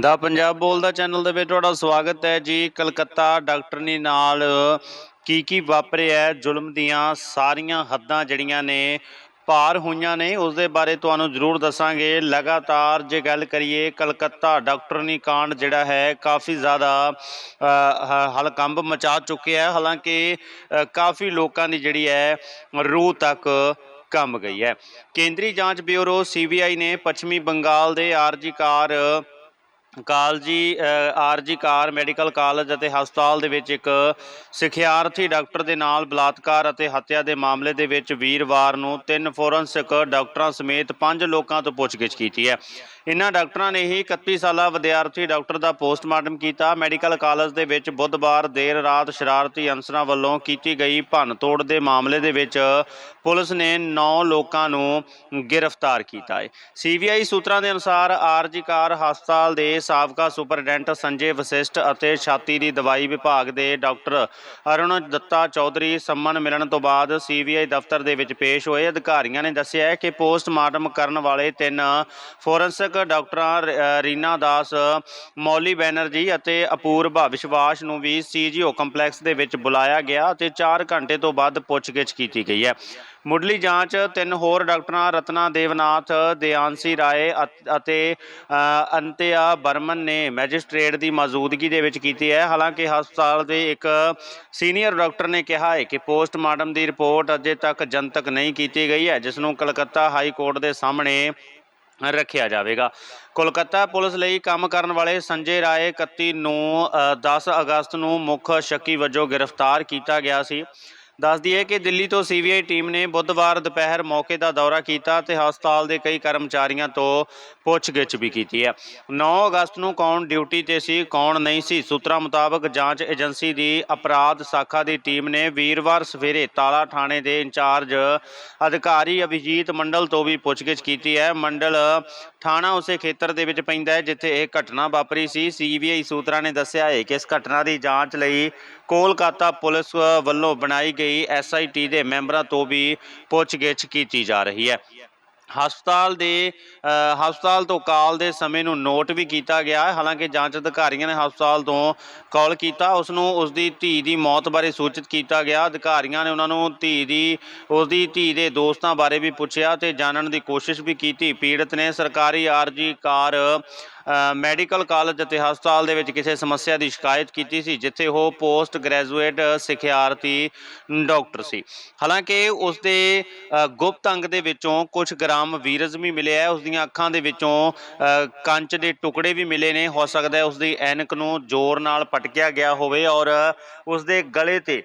ਦਾ ਪੰਜਾਬ ਬੋਲਦਾ ਚੈਨਲ ਦੇ ਵਿੱਚ ਤੁਹਾਡਾ ਸਵਾਗਤ ਹੈ ਜੀ। ਕਲਕੱਤਾ ਡਾਕਟਰਨੀ ਨਾਲ ਕੀ ਕੀ ਵਾਪਰਿਆ ਜ਼ੁਲਮ ਦੀਆਂ ਸਾਰੀਆਂ ਹੱਦਾਂ ਜਿਹੜੀਆਂ ਨੇ ਪਾਰ ਹੋਈਆਂ ਨੇ ਉਸ ਦੇ ਬਾਰੇ ਤੁਹਾਨੂੰ ਜ਼ਰੂਰ ਦੱਸਾਂਗੇ। ਲਗਾਤਾਰ ਜੇ ਗੱਲ ਕਰੀਏ, ਕਲਕੱਤਾ ਡਾਕਟਰਨੀ ਕਾਂਡ ਜਿਹੜਾ ਹੈ, ਕਾਫੀ ਜ਼ਿਆਦਾ ਹ- ਹਲਕੰਬ ਮਚਾ ਚੁੱਕਿਆ ਹੈ। ਹਾਲਾਂਕਿ ਕਾਫੀ ਲੋਕਾਂ ਦੀ ਜਿਹੜੀ ਹੈ, ਰੂਹ ਤੱਕ ਕੰਮ ਗਈ ਹੈ। ਕੇਂਦਰੀ ਜਾਂਚ ਬਿਊਰੋ ਸੀਬੀਆਈ ਨੇ ਪੱਛਮੀ ਬੰਗਾਲ ਦੇ ਆਰਜੀ ਕਾਰ ਕਾਲਜੀ ਅ, ਆਰਜੀ ਕਾਰ ਮੈਡੀਕਲ ਕਾਲਜ ਅਤੇ ਹਸਪਤਾਲ ਦੇ ਵਿੱਚ ਇੱਕ ਸਿਖਿਆਰਥੀ ਡਾਕਟਰ ਦੇ ਨਾਲ ਬਲਾਤਕਾਰ ਅਤੇ ਹੱਤਿਆ ਦੇ ਮਾਮਲੇ ਦੇ ਵਿੱਚ ਵੀਰਵਾਰ ਨੂੰ ਤਿੰਨ ਫੋਰੈਂਸਿਕ ਡਾਕਟਰਾਂ ਸਮੇਤ ਪੰਜ ਲੋਕਾਂ ਤੋਂ ਪੁੱਛਗਿੱਛ ਕੀਤੀ ਹੈ। ਇਨ੍ਹਾਂ ਡਾਕਟਰਾਂ ਨੇ ਹੀ 31 ਸਾਲਾ ਵਿਦਿਆਰਥੀ ਡਾਕਟਰ ਦਾ ਪੋਸਟਮਾਰਟਮ ਕੀਤਾ। ਮੈਡੀਕਲ ਕਾਲਜ ਦੇ ਵਿੱਚ ਬੁੱਧਵਾਰ ਦੇਰ ਰਾਤ ਸ਼ਰਾਰਤੀ ਅਨਸਰਾਂ ਵੱਲੋਂ ਕੀਤੀ ਗਈ ਭੰਨ-ਤੋੜ ਦੇ ਮਾਮਲੇ ਦੇ ਵਿੱਚ ਪੁਲਿਸ ਨੇ 9 ਲੋਕਾਂ ਨੂੰ ਗ੍ਰਿਫਤਾਰ ਕੀਤਾ ਹੈ। ਸੀਬੀਆਈ ਸੂਤਰਾਂ ਦੇ ਅਨੁਸਾਰ ਆਰਜੀ ਕਾਰ ਹਸਪਤਾਲ ਦੇ ਸਾਬਕਾ ਸੁਪਰਡੈਂਟ ਸੰਜੇ ਵਸਿਸ਼ਟ ਅਤੇ ਛਾਤੀ ਦੀ ਦਵਾਈ ਵਿਭਾਗ ਦੇ ਡਾਕਟਰ ਅਰੁਣ ਦੱਤਾ ਚੌਧਰੀ ਸੰਮਨ ਮਿਲਣ ਤੋਂ ਬਾਅਦ ਸੀਬੀਆਈ ਦਫ਼ਤਰ ਦੇ ਵਿੱਚ ਪੇਸ਼ ਹੋਏ। ਅਧਿਕਾਰੀਆਂ ਨੇ ਦੱਸਿਆ ਕਿ ਪੋਸਟਮਾਰਟਮ ਕਰਨ ਵਾਲੇ ਤਿੰਨ ਫੋਰੈਂਸਿਕ ਡਾਕਟਰਾਂ ਰੀਨਾ ਦਾਸ, ਮੌਲੀ ਬੈਨਰਜੀ ਅਤੇ ਅਪੂਰਵਾ ਵਿਸ਼ਵਾਸ ਨੂੰ ਵੀ ਸੀਜੀਓ ਕੰਪਲੈਕਸ ਦੇ ਵਿੱਚ ਬੁਲਾਇਆ ਗਿਆ ਅਤੇ 4 ਘੰਟੇ ਤੋਂ ਬਾਅਦ ਪੁੱਛਗਿੱਛ ਕੀਤੀ ਗਈ ਹੈ। ਮੁੱਢਲੀ ਜਾਂਚ ਤਿੰਨ ਹੋਰ ਡਾਕਟਰਾਂ ਰਤਨਾ ਦੇਵਨਾਥ ਦਿਆਂਸੀ ਰਾਏ ਅਤ- ਅਤੇ ਅੰਤਿਆ ਬਰਮਨ ਨੇ ਮੈਜਿਸਟ੍ਰੇਟ ਦੀ ਮੌਜੂਦਗੀ ਦੇ ਵਿੱਚ ਕੀਤੀ ਹੈ। ਹਾਲਾਂਕਿ ਹਸਪਤਾਲ ਦੇ ਇੱਕ ਸੀਨੀਅਰ ਡਾਕਟਰ ਨੇ ਕਿਹਾ ਹੈ ਕਿ ਪੋਸਟਮਾਰਟਮ ਦੀ ਰਿਪੋਰਟ ਅਜੇ ਤੱਕ ਜਨਤਕ ਨਹੀਂ ਕੀਤੀ ਗਈ ਹੈ ਜਿਸ ਨੂੰ ਕਲਕੱਤਾ ਹਾਈ ਕੋਰਟ ਦੇ ਸਾਹਮਣੇ ਰੱਖਿਆ ਜਾਵੇਗਾ। ਕੋਲਕਾਤਾ ਪੁਲਿਸ ਲਈ ਕੰਮ ਕਰਨ ਵਾਲੇ ਸੰਜੇ ਰਾਏ 31 ਨੂੰ ਅ, 10 ਅਗਸਤ ਨੂੰ ਮੁੱਖ ਸ਼ੱਕੀ ਵਜੋਂ ਗ੍ਰਿਫਤਾਰ ਕੀਤਾ ਗਿਆ ਸੀ। ਦੱਸ ਦਈਏ ਕਿ ਦਿੱਲੀ ਤੋਂ ਸੀਬੀਆਈ ਟੀਮ ਨੇ ਬੁੱਧਵਾਰ ਦੁਪਹਿਰ ਮੌਕੇ ਦਾ ਦੌਰਾ ਕੀਤਾ ਤੇ ਹਸਪਤਾਲ ਦੇ ਕਈ ਕਰਮਚਾਰੀਆਂ ਤੋਂ ਪੁੱਛਗਿੱਛ ਵੀ ਕੀਤੀ ਹੈ। 9 ਅਗਸਤ ਨੂੰ ਕੌਣ ਡਿਊਟੀ ਤੇ ਸੀ, ਕੌਣ ਨਹੀਂ ਸੀ, ਸੂਤਰਾਂ ਮੁਤਾਬਕ ਜਾਂਚ ਏਜੰਸੀ ਦੀ ਅਪਰਾਧ ਸ਼ਾਖਾ ਦੀ ਟੀਮ ਨੇ ਵੀਰਵਾਰ ਸਵੇਰੇ ਤਾਲਾ ਥਾਣੇ ਦੇ ਇੰਚਾਰਜ ਅਧਿਕਾਰੀ ਅਭਿਜੀਤ ਮੰਡਲ ਤੋਂ ਵੀ ਪੁੱਛਗਿੱਛ ਕੀਤੀ ਹੈ। ਮੰਡਲ ਥਾਣਾ ਉਸੇ ਖੇਤਰ ਦੇ ਵਿੱਚ ਪੈਂਦਾ ਹੈ ਜਿੱਥੇ ਇਹ ਘਟਨਾ ਵਾਪਰੀ ਸੀ। ਸੀਬੀਆਈ ਸੂਤਰਾਂ ਨੇ ਦੱਸਿਆ ਹੈ ਕਿ ਇਸ ਘਟਨਾ ਦੀ ਜਾਂਚ ਲਈ ਕੋਲਕਾਤਾ ਪੁਲਿਸ ਵੱਲੋਂ ਬਣਾਈ ਗਈ ਐਸਆਈਟੀ ਦੇ ਮੈਂਬਰਾਂ ਤੋਂ ਵੀ ਪੁੱਛਗਿੱਛ ਕੀਤੀ ਜਾ ਰਹੀ ਹੈ। ਹਸਪਤਾਲ ਦੇ ਹਸਪਤਾਲ ਤੋਂ ਕਾਲ ਦੇ ਸਮੇਂ ਨੂੰ ਨੋਟ ਵੀ ਕੀਤਾ ਗਿਆ ਹਾਲਾਂਕਿ ਜਾਂਚ ਅਧਿਕਾਰੀਆਂ ਨੇ ਹਸਪਤਾਲ ਤੋਂ ਕਾਲ ਕੀਤਾ। ਉਸ ਨੂੰ ਉਸ ਦੀ ਧੀ ਦੀ ਮੌਤ ਬਾਰੇ ਸੂਚਿਤ ਕੀਤਾ ਗਿਆ। ਅਧਿਕਾਰੀਆਂ ਨੇ ਉਹਨਾਂ ਨੂੰ ਧੀ ਦੀ ਉਸ ਦੀ ਧੀ ਦੇ ਦੋਸਤਾਂ ਬਾਰੇ ਵੀ ਪੁੱਛਿਆ ਤੇ ਜਾਣਨ ਦੀ ਕੋਸ਼ਿਸ਼ ਵੀ ਕੀਤੀ। ਪੀੜਤ ਨੇ ਸਰਕਾਰੀ ਆਰਜੀ ਕਾਰ ਮੈਡੀਕਲ ਕਾਲਜ ਅਤੇ ਹਸਪਤਾਲ ਦੇ ਵਿੱਚ ਕਿਸੇ ਸਮੱਸਿਆ ਦੀ ਸ਼ਿਕਾਇਤ ਕੀਤੀ ਸੀ, ਜਿੱਥੇ ਉਹ ਪੋਸਟ ਗ੍ਰੈਜੂਏਟ ਸਿਖਿਆਰਥੀ ਡਾਕਟਰ ਸੀ। ਹਾਲਾਂਕਿ ਉਸ ਦੇ ਗੁਪਤ ਅੰਗ ਦੇ ਵਿੱਚੋਂ ਕੁਝ ਗ੍ਰਾਮ ਵੀਰਜ ਵੀ ਮਿਲਿਆ ਹੈ ਉਸ ਦੀਆਂ ਅੱਖਾਂ ਦੇ ਵਿੱਚੋਂ ਕੰਚ ਦੇ ਟੁਕੜੇ ਵੀ ਮਿਲੇ ਨੇ। ਹੋ ਸਕਦਾ ਹੈ ਉਸ ਦੀ ਐਨਕ ਨੂੰ ਜ਼ੋਰ ਨਾਲ ਪਟਕਿਆ ਗਿਆ ਹੋਵੇ ਔਰ ਉਸ ਦੇ ਗਲੇ ਤੇ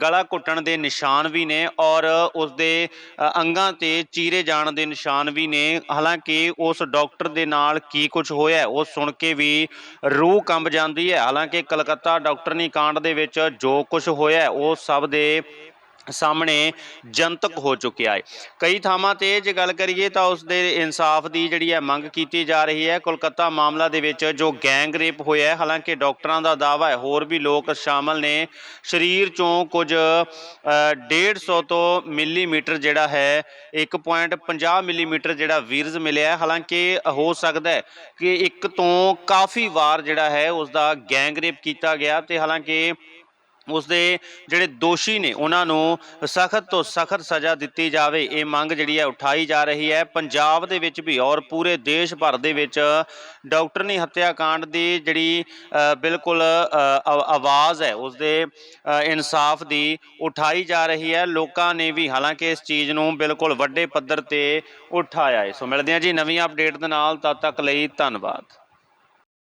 ਗਲਾ ਘੁੱਟਣ ਦੇ ਨਿਸ਼ਾਨ ਵੀ ਨੇ ਔਰ ਉਸ ਦੇ ਅੰਗਾਂ ਤੇ ਚੀਰੇ ਜਾਣ ਦੇ ਨਿਸ਼ਾਨ ਵੀ ਨੇ। ਹਾਲਾਂਕਿ ਉਸ ਡਾਕਟਰ ਦੇ ਨਾਲ ਕੀ ਕੁਝ ਹੋਇਆ ਹੈ, ਉਹ ਸੁਣ ਕੇ ਵੀ ਰੂਹ ਕੰਬ ਜਾਂਦੀ ਹੈ। ਹਾਲਾਂਕਿ ਕਲਕੱਤਾ ਡਾਕਟਰਨੀ ਕਾਂਡ ਦੇ ਵਿੱਚ ਜੋ ਕੁਝ ਹੋਇਆ ਉਹ ਸਭ ਦੇ ਸਾਹਮਣੇ ਜਨਤਕ ਹੋ ਚੁੱਕਿਆ ਹੈ। ਕਈ ਥਾਵਾਂ ਤੇ ਜੇ ਗੱਲ ਕਰੀਏ ਤਾਂ ਉਸ ਦੇ ਇਨਸਾਫ ਦੀ ਜਿਹੜੀ ਹੈ ਮੰਗ ਕੀਤੀ ਜਾ ਰਹੀ ਹੈ। ਕੋਲਕਾਤਾ ਮਾਮਲਾ ਦੇ ਵਿੱਚ ਜੋ ਗੈਂਗ ਰੇਪ ਹੋਇਆ ਹੈ ਹਾਲਾਂਕਿ ਡਾਕਟਰਾਂ ਦਾ ਦਾਅਵਾ ਹੈ ਹੋਰ ਵੀ ਲੋਕ ਸ਼ਾਮਲ ਨੇ। ਸਰੀਰ ਚੋਂ ਕੁਝ ਅ, 150 ਤੋਂ ਮਿਲੀਮੀਟਰ ਜਿਹੜਾ ਹੈ 1.50 ਮਿਲੀਮੀਟਰ ਜਿਹੜਾ ਵੀਰਜ਼ ਮਿਲਿਆ ਹੈ। ਹਾਲਾਂਕਿ ਹੋ ਸਕਦਾ ਹੈ ਕਿ ਇੱਕ ਤੋਂ ਕਾਫੀ ਵਾਰ ਜਿਹੜਾ ਹੈ ਉਸ ਦਾ ਗੈਂਗ ਰੇਪ ਕੀਤਾ ਗਿਆ ਤੇ ਹਾਲਾਂਕਿ ਉਸ ਦੇ ਜਿਹੜੇ ਦੋਸ਼ੀ ਨੇ, ਉਹਨਾਂ ਨੂੰ ਸਖਤ ਤੋਂ ਸਖਤ ਸਜ਼ਾ ਦਿੱਤੀ ਜਾਵੇ। ਇਹ ਮੰਗ ਜਿਹੜੀ ਹੈ, ਉਠਾਈ ਜਾ ਰਹੀ ਹੈ। ਪੰਜਾਬ ਦੇ ਵਿੱਚ ਵੀ ਔਰ ਪੂਰੇ ਦੇਸ਼ ਭਰ ਦੇ ਵਿੱਚ ਡਾਕਟਰਨੀ ਹੱਤਿਆਕਾਂਡ ਦੀ ਜਿਹੜੀ ਬਿਲਕੁਲ ਆਵਾਜ਼ ਹੈ ਉਸ ਦੇ ਇਨਸਾਫ ਦੀ ਉਠਾਈ ਜਾ ਰਹੀ ਹੈ। ਲੋਕਾਂ ਨੇ ਵੀ ਹਾਲਾਂਕਿ ਇਸ ਚੀਜ਼ ਨੂੰ ਬਿਲਕੁਲ ਵੱਡੇ ਪੱਧਰ ਤੇ ਉਠਾਇਆ ਹੈ। ਸੋ ਮਿਲਦੇ ਹਾਂ ਜੀ ਨਵੀਂ ਅਪਡੇਟ ਦੇ ਨਾਲ। ਤਦ ਤੱਕ ਲਈ ਧੰਨਵਾਦ।